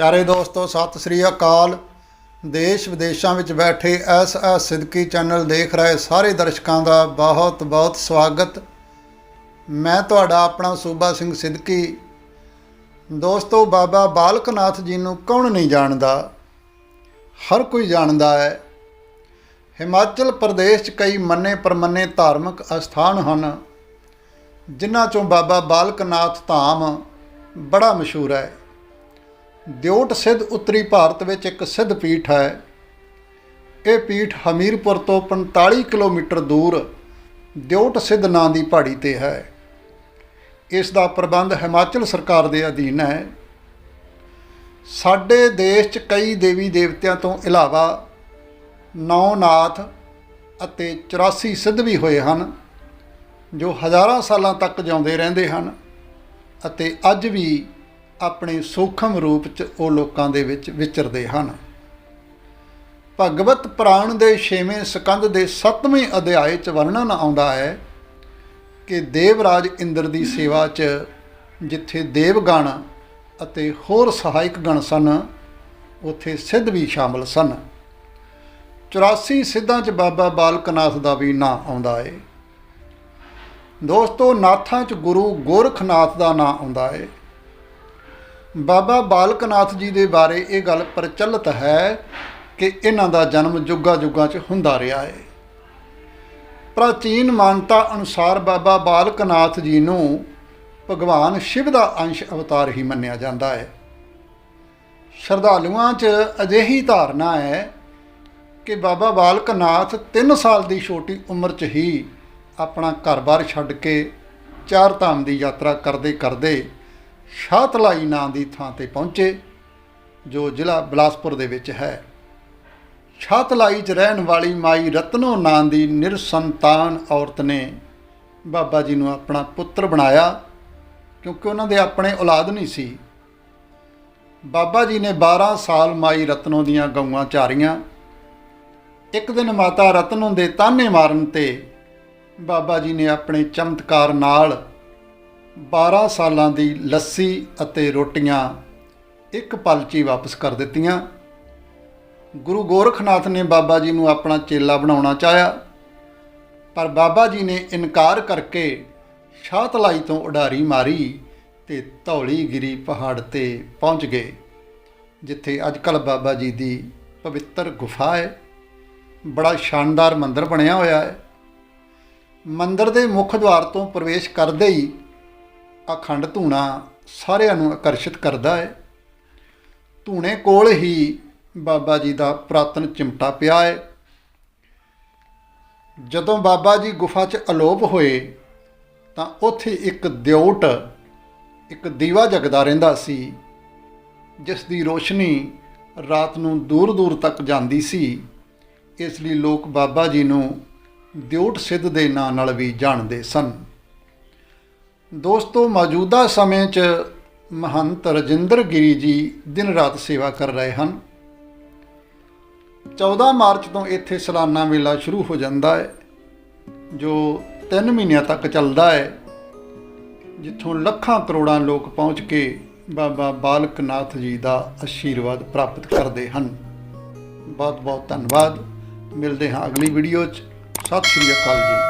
ਪਿਆਰੇ ਦੋਸਤੋ, ਸਤਿ ਸ੍ਰੀ ਅਕਾਲ। ਦੇਸ਼ ਵਿਦੇਸ਼ਾਂ ਵਿੱਚ ਬੈਠੇ ਐਸ ਐਸ ਸਿੱਦਕੀ ਚੈਨਲ ਦੇਖ ਰਹੇ ਸਾਰੇ ਦਰਸ਼ਕਾਂ ਦਾ ਬਹੁਤ ਬਹੁਤ ਸਵਾਗਤ। ਮੈਂ ਤੁਹਾਡਾ ਆਪਣਾ ਸੂਬਾ ਸਿੰਘ ਸਿੱਦਕੀ ਦੋਸਤੋ, ਬਾਬਾ ਬਾਲਕ ਨਾਥ ਜੀ ਨੂੰ ਕੌਣ ਨਹੀਂ ਜਾਣਦਾ? ਹਰ ਕੋਈ ਜਾਣਦਾ ਹੈ। ਹਿਮਾਚਲ ਪ੍ਰਦੇਸ਼ 'ਚ ਕਈ ਮੰਨੇ ਪਰਮੰਨੇ ਧਾਰਮਿਕ ਅਸਥਾਨ ਹਨ, ਜਿਨ੍ਹਾਂ ਚੋਂ ਬਾਬਾ ਬਾਲਕ ਨਾਥ ਧਾਮ ਬੜਾ ਮਸ਼ਹੂਰ ਹੈ। ਦਿਓਟ ਸਿੱਧ ਉੱਤਰੀ ਭਾਰਤ ਵਿੱਚ ਇੱਕ ਸਿੱਧ ਪੀਠ ਹੈ। ਇਹ ਪੀਠ ਹਮੀਰਪੁਰ ਤੋਂ 45 ਕਿਲੋਮੀਟਰ ਦੂਰ ਦਿਓਟ ਸਿੱਧ ਨਾਂ ਦੀ ਪਹਾੜੀ ਤੇ ਹੈ। ਇਸ ਦਾ ਪ੍ਰਬੰਧ ਹਿਮਾਚਲ ਸਰਕਾਰ ਦੇ ਅਧੀਨ ਹੈ। ਸਾਡੇ ਦੇਸ਼ 'ਚ ਕਈ ਦੇਵੀ ਦੇਵਤਿਆਂ ਤੋਂ ਇਲਾਵਾ ਨੌ ਨਾਥ ਅਤੇ 84 ਸਿੱਧ ਵੀ ਹੋਏ ਹਨ, ਜੋ ਹਜ਼ਾਰਾਂ ਸਾਲਾਂ ਤੱਕ ਜਿਉਂਦੇ ਰਹਿੰਦੇ ਹਨ ਅਤੇ ਅੱਜ ਵੀ ਆਪਣੇ ਸੂਖਮ ਰੂਪ 'ਚ ਉਹ ਲੋਕਾਂ ਦੇ ਵਿੱਚ ਵਿਚਰਦੇ ਹਨ। ਭਗਵਤ ਪ੍ਰਾਣ ਦੇ 6ਵੇਂ ਸਕੰਦ ਦੇ 7ਵੇਂ ਅਧਿਆਏ 'ਚ ਵਰਣਨ ਆਉਂਦਾ ਹੈ ਕਿ ਦੇਵਰਾਜ ਇੰਦਰ ਦੀ ਸੇਵਾ 'ਚ ਜਿੱਥੇ ਦੇਵਗਣ ਅਤੇ ਹੋਰ ਸਹਾਇਕ ਗਣ ਸਨ, ਉੱਥੇ ਸਿੱਧ ਵੀ ਸ਼ਾਮਲ ਸਨ। 84 ਸਿੱਧਾਂ 'ਚ ਬਾਬਾ ਬਾਲਕ ਨਾਥ ਦਾ ਵੀ ਨਾਂ ਆਉਂਦਾ ਹੈ। ਦੋਸਤੋ, ਨਾਥਾਂ 'ਚ ਗੁਰੂ ਗੋਰਖਨਾਥ ਦਾ ਨਾਂ ਆਉਂਦਾ ਹੈ। ਬਾਬਾ ਬਾਲਕ ਨਾਥ ਜੀ ਦੇ ਬਾਰੇ ਇਹ ਗੱਲ ਪ੍ਰਚਲਿਤ ਹੈ ਕਿ ਇਹਨਾਂ ਦਾ ਜਨਮ ਜੁੱਗਾ ਜੁੱਗਾ 'ਚ ਹੁੰਦਾ ਰਿਹਾ ਹੈ। ਪ੍ਰਾਚੀਨ ਮਾਨਤਾ ਅਨੁਸਾਰ ਬਾਬਾ ਬਾਲਕ ਨਾਥ ਜੀ ਨੂੰ ਭਗਵਾਨ ਸ਼ਿਵ ਦਾ ਅੰਸ਼ ਅਵਤਾਰ ਹੀ ਮੰਨਿਆ ਜਾਂਦਾ ਹੈ। ਸ਼ਰਧਾਲੂਆਂ 'ਚ ਅਜਿਹੀ ਧਾਰਨਾ ਹੈ ਕਿ ਬਾਬਾ ਬਾਲਕ ਨਾਥ 3 ਸਾਲ ਦੀ ਛੋਟੀ ਉਮਰ 'ਚ ਹੀ ਆਪਣਾ ਘਰ-ਬਾਰ ਛੱਡ ਕੇ ਚਾਰ ਧਾਮ ਦੀ ਯਾਤਰਾ ਕਰਦੇ ਕਰਦੇ ਸ਼ਾਹਤਲਾਈ ਨਾਂ ਦੀ ਥਾਂ ਤੇ ਪਹੁੰਚੇ, ਜੋ ਜ਼ਿਲ੍ਹਾ ਬਿਲਾਸਪੁਰ ਦੇ ਵਿੱਚ ਹੈ। ਸ਼ਾਹਤਲਾਈ 'ਚ ਰਹਿਣ ਵਾਲੀ ਮਾਈ ਰਤਨੋ ਨਾਂ ਦੀ ਨਿਰਸੰਤਾਨ ਔਰਤ ਨੇ ਬਾਬਾ ਜੀ ਨੂੰ ਆਪਣਾ ਪੁੱਤਰ ਬਣਾਇਆ, ਕਿਉਂਕਿ ਉਹਨਾਂ ਦੇ ਆਪਣੇ ਔਲਾਦ ਨਹੀਂ ਸੀ। ਬਾਬਾ ਜੀ ਨੇ 12 ਸਾਲ ਮਾਈ ਰਤਨੋ ਦੀਆਂ ਗਊਆਂ ਚਾਰੀਆਂ। ਇੱਕ ਦਿਨ ਮਾਤਾ ਰਤਨੋ ਦੇ ਤਾਨੇ ਮਾਰਨ ਤੇ ਬਾਬਾ ਜੀ ਨੇ ਆਪਣੇ ਚਮਤਕਾਰ ਨਾਲ 12 ਸਾਲਾਂ ਦੀ ਲੱਸੀ ਅਤੇ ਰੋਟੀਆਂ ਇੱਕ ਪਲ 'ਚ ਹੀ ਵਾਪਸ ਕਰ ਦਿੱਤੀਆਂ। ਗੁਰੂ ਗੋਰਖਨਾਥ ਨੇ ਬਾਬਾ ਜੀ ਨੂੰ ਆਪਣਾ ਚੇਲਾ ਬਣਾਉਣਾ ਚਾਹਿਆ, ਪਰ ਬਾਬਾ ਜੀ ਨੇ ਇਨਕਾਰ ਕਰਕੇ ਸ਼ਾਹਤਲਾਈ ਤੋਂ ਉਡਾਰੀ ਮਾਰੀ ਤੇ ਧੌਲੀਗਿਰੀ ਪਹਾੜ ਤੇ ਪਹੁੰਚ ਗਏ, ਜਿੱਥੇ ਅੱਜਕੱਲ ਬਾਬਾ ਜੀ ਦੀ ਪਵਿੱਤਰ ਗੁਫਾ ਹੈ। ਬੜਾ ਸ਼ਾਨਦਾਰ ਮੰਦਿਰ ਬਣਿਆ ਹੋਇਆ ਹੈ। ਮੰਦਿਰ ਦੇ ਮੁੱਖ ਦੁਆਰ ਤੋਂ ਪ੍ਰਵੇਸ਼ ਕਰਦੇ ਹੀ ਅਖੰਡ ਧੂਣਾ ਸਾਰਿਆਂ ਨੂੰ ਆਕਰਸ਼ਿਤ ਕਰਦਾ ਹੈ ਧੂਣੇ ਕੋਲ ਹੀ ਬਾਬਾ ਜੀ ਦਾ ਪ੍ਰਾਤਨ ਚਿਮਟਾ ਪਿਆ ਹੈ ਜਦੋਂ ਬਾਬਾ ਜੀ ਗੁਫਾ 'ਚ ਅਲੋਪ ਹੋਏ, ਤਾਂ ਉੱਥੇ ਇੱਕ ਦਿਉਟ ਇੱਕ ਦੀਵਾ ਜਗਦਾ ਰਹਿੰਦਾ ਸੀ, ਜਿਸ ਦੀ ਰੋਸ਼ਨੀ ਰਾਤ ਨੂੰ ਦੂਰ ਦੂਰ ਤੱਕ ਜਾਂਦੀ ਸੀ। ਇਸ ਲਈ ਲੋਕ ਬਾਬਾ ਜੀ ਨੂੰ ਦਿਉਟ ਸਿੱਧ ਦੇ ਨਾਂ ਨਾਲ ਵੀ ਜਾਣਦੇ ਸਨ। ਦੋਸਤੋ, ਮੌਜੂਦਾ ਸਮੇਂ 'ਚ ਮਹੰਤ ਰਜਿੰਦਰ ਗਿਰੀ ਜੀ ਦਿਨ ਰਾਤ ਸੇਵਾ ਕਰ ਰਹੇ ਹਨ। 14 ਮਾਰਚ ਤੋਂ ਇੱਥੇ ਸਾਲਾਨਾ ਮੇਲਾ ਸ਼ੁਰੂ ਹੋ ਜਾਂਦਾ ਹੈ, ਜੋ 3 ਮਹੀਨਿਆਂ ਤੱਕ ਚੱਲਦਾ ਹੈ, ਜਿੱਥੋਂ ਲੱਖਾਂ ਕਰੋੜਾਂ ਲੋਕ ਪਹੁੰਚ ਕੇ ਬਾਬਾ ਬਾਲਕ ਨਾਥ ਜੀ ਦਾ ਆਸ਼ੀਰਵਾਦ ਪ੍ਰਾਪਤ ਕਰਦੇ ਹਨ। ਬਹੁਤ ਬਹੁਤ ਧੰਨਵਾਦ। ਮਿਲਦੇ ਹਾਂ ਅਗਲੀ ਵੀਡੀਓ 'ਚ। ਸਤਿ ਸ਼੍ਰੀ ਅਕਾਲ ਜੀ।